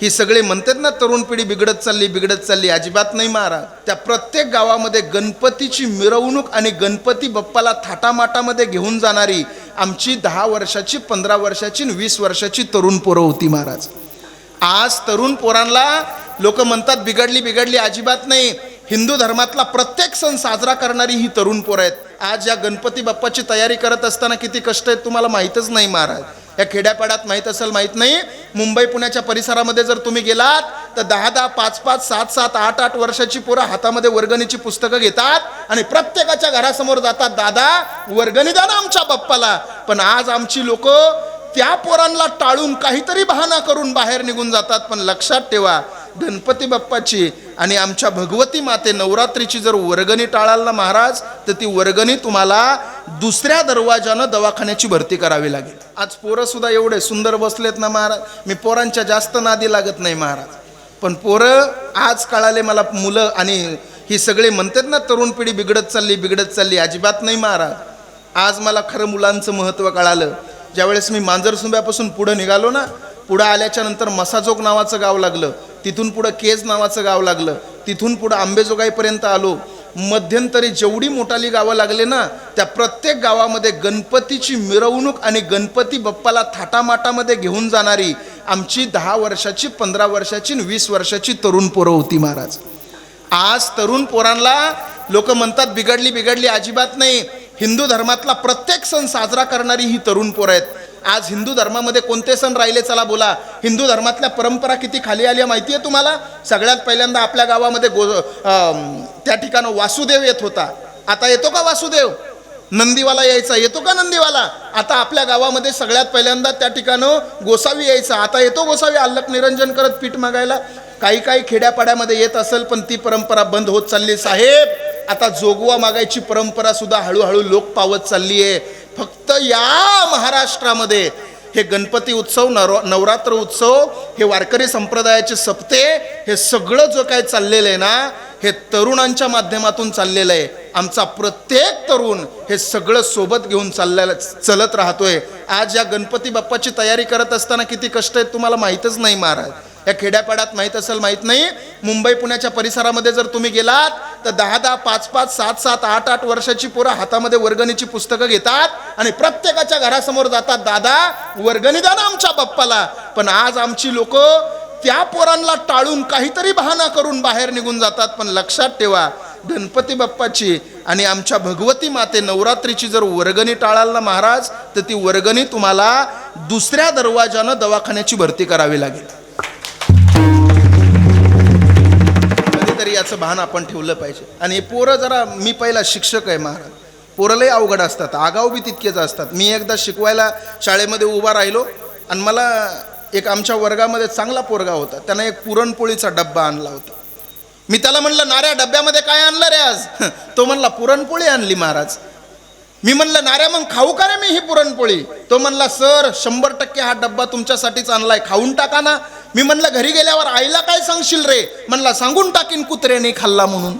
ही सगळे म्हणतात ना तरुण पिढी बिघडत चालली बिघडत चालली अजिबात नाही महाराज त्या प्रत्येक गावामध्ये गणपतीची मिरवणूक आणि गणपती बाप्पाला थाटामाटामध्ये घेऊन जाणारी आमची दहा वर्षाची पंधरा वर्षाची आणि वीस वर्षाची तरुण पोरं होती महाराज. आज तरुण पोरांना लोक म्हणतात बिघडली बिघडली अजिबात नाही. हिंदू धर्मातला प्रत्येक सण साजरा करणारी ही तरुण पोरं आहेत. आज या गणपती बाप्पाची तयारी करत असताना किती कष्ट आहेत तुम्हाला माहीतच नाही महाराज. या खेड्यापाड्यात माहीत असेल माहीत नाही. मुंबई पुण्याच्या परिसरामध्ये जर तुम्ही गेलात तर दहा दहा पाच पाच सात सात आठ आठ वर्षाची पोरं हातामध्ये वर्गणीची पुस्तकं घेतात आणि प्रत्येकाच्या घरासमोर जातात दादा वर्गणी द्या ना आमच्या बाप्पाला. पण आज आमची लोक त्या पोरांना टाळून काहीतरी बहाणा करून बाहेर निघून जातात. पण लक्षात ठेवा गणपती बाप्पाची आणि आमच्या भगवती माते नवरात्रीची जर वर्गणी टाळाल ना महाराज तर ती वर्गणी तुम्हाला दुसऱ्या दरवाजानं दवाखान्याची भरती करावी लागेल. आज पोरंसुद्धा एवढे सुंदर बसलेत ना महाराज. मी पोरांच्या जास्त नादी लागत नाही महाराज. पण पोरं आज काळाले मला मुलं आणि ही सगळे म्हणतात ना तरुण पिढी बिघडत चालली बिघडत चालली अजिबात नाही महाराज. आज मला खरं मुलांचं महत्त्व कळालं. ज्यावेळेस मी मांजरसुंब्यापासून पुढं निघालो ना पुढं आल्याच्यानंतर मसाजोग नावाचं गाव लागलं. तिथून पुढं केज नावाचं गाव लागलं. तिथून पुढं आंबेजोगाईपर्यंत आलो. मध्यंतरी जेवढी मोठाली गावं लागले ना त्या प्रत्येक गावामध्ये गणपतीची मिरवणूक आणि गणपती बाप्पाला थाटामाटामध्ये घेऊन जाणारी आमची दहा वर्षाची पंधरा वर्षाची आणि वीस वर्षाची तरुण पोरं होती महाराज. आज तरुण पोरांना लोक म्हणतात बिघडली बिघडली अजिबात नाही. हिंदू धर्मातला प्रत्येक सण साजरा करणारी ही तरुण पोरं आहेत. आज हिंदू धर्मामध्ये कोणते सण राहिले? चला बोला. हिंदू धर्मातल्या परंपरा किती खाली आल्या माहिती आहे तुम्हाला? सगळ्यात पहिल्यांदा आपल्या गावामध्ये गो त्या ठिकाणं वासुदेव येत होता. आता येतो का वासुदेव? नंदीवाला यायचा. येतो का नंदीवाला? आता आपल्या गावामध्ये सगळ्यात पहिल्यांदा त्या ठिकाणं गोसावी यायचा. आता येतो गोसावी? अल्लक निरंजन करत पीठ मागायला. काही काही खेड्यापाड्यामध्ये येत असेल पण ती परंपरा बंद होत चालली साहेब आता जोगवा मागायची परंपरा सुद्धा हळूहळू लोक पावत चालली आहे फक्त या महाराष्ट्रामध्ये हे गणपती उत्सव नव नवरात्र उत्सव हे वारकरी संप्रदायाचे सप्ते हे सगळं जो काय चाललेलं आहे ना हे तरुणांच्या माध्यमातून चाललेलं आहे. आमचा प्रत्येक तरुण हे सगळं सोबत घेऊन चाललेलं चलत राहतोय. आज या गणपती बाप्पाची तयारी करत असताना किती कष्ट आहेत तुम्हाला माहीतच नाही महाराज. या खेड्यापाड्यात माहीत असेल माहीत नाही. मुंबई पुण्याच्या परिसरामध्ये जर तुम्ही गेलात तर दहा दहा पाच पाच सात सात आठ आठ वर्षाची पोरं हातामध्ये वर्गणीची पुस्तकं घेतात. आणि प्रत्येकाच्या घरासमोर जातात दादा वर्गणी द्या ना आमच्या बाप्पाला. पण आज आमची लोक त्या पोरांना टाळून काहीतरी बहाना करून बाहेर निघून जातात. पण लक्षात ठेवा गणपती बाप्पाची आणि आमच्या भगवती माते नवरात्रीची जर वर्गणी टाळाल ना महाराज तर ती वर्गणी तुम्हाला दुसऱ्या दरवाजानं दवाखान्याची भरती करावी लागेल. कधीतरी याचं भान आपण ठेवलं पाहिजे. आणि पोरं जरा मी पहिला शिक्षक आहे महाराज. पोरंलाही लय अवघड असतात. आगाव बी तितकेच असतात. मी एकदा शिकवायला शाळेमध्ये उभा राहिलो आणि मला एक आमच्या वर्गामध्ये चांगला पोरगा होता. त्यानं एक पुरणपोळीचा डब्बा आणला होता. मी त्याला म्हणलं नाऱ्या डब्यामध्ये काय आणलं रे आज? तो म्हणला पुरणपोळी आणली महाराज. मी म्हणलं नाऱ्या मग खाऊ का रे मी ही पुरणपोळी? तो म्हणला सर शंभर टक्के हा डब्बा तुमच्यासाठीच आणलाय. खाऊन टाका ना. मी म्हणलं घरी गेल्यावर आईला काय सांगशील रे? म्हणला सांगून टाकीन कुत्र्याने खाल्ला म्हणून.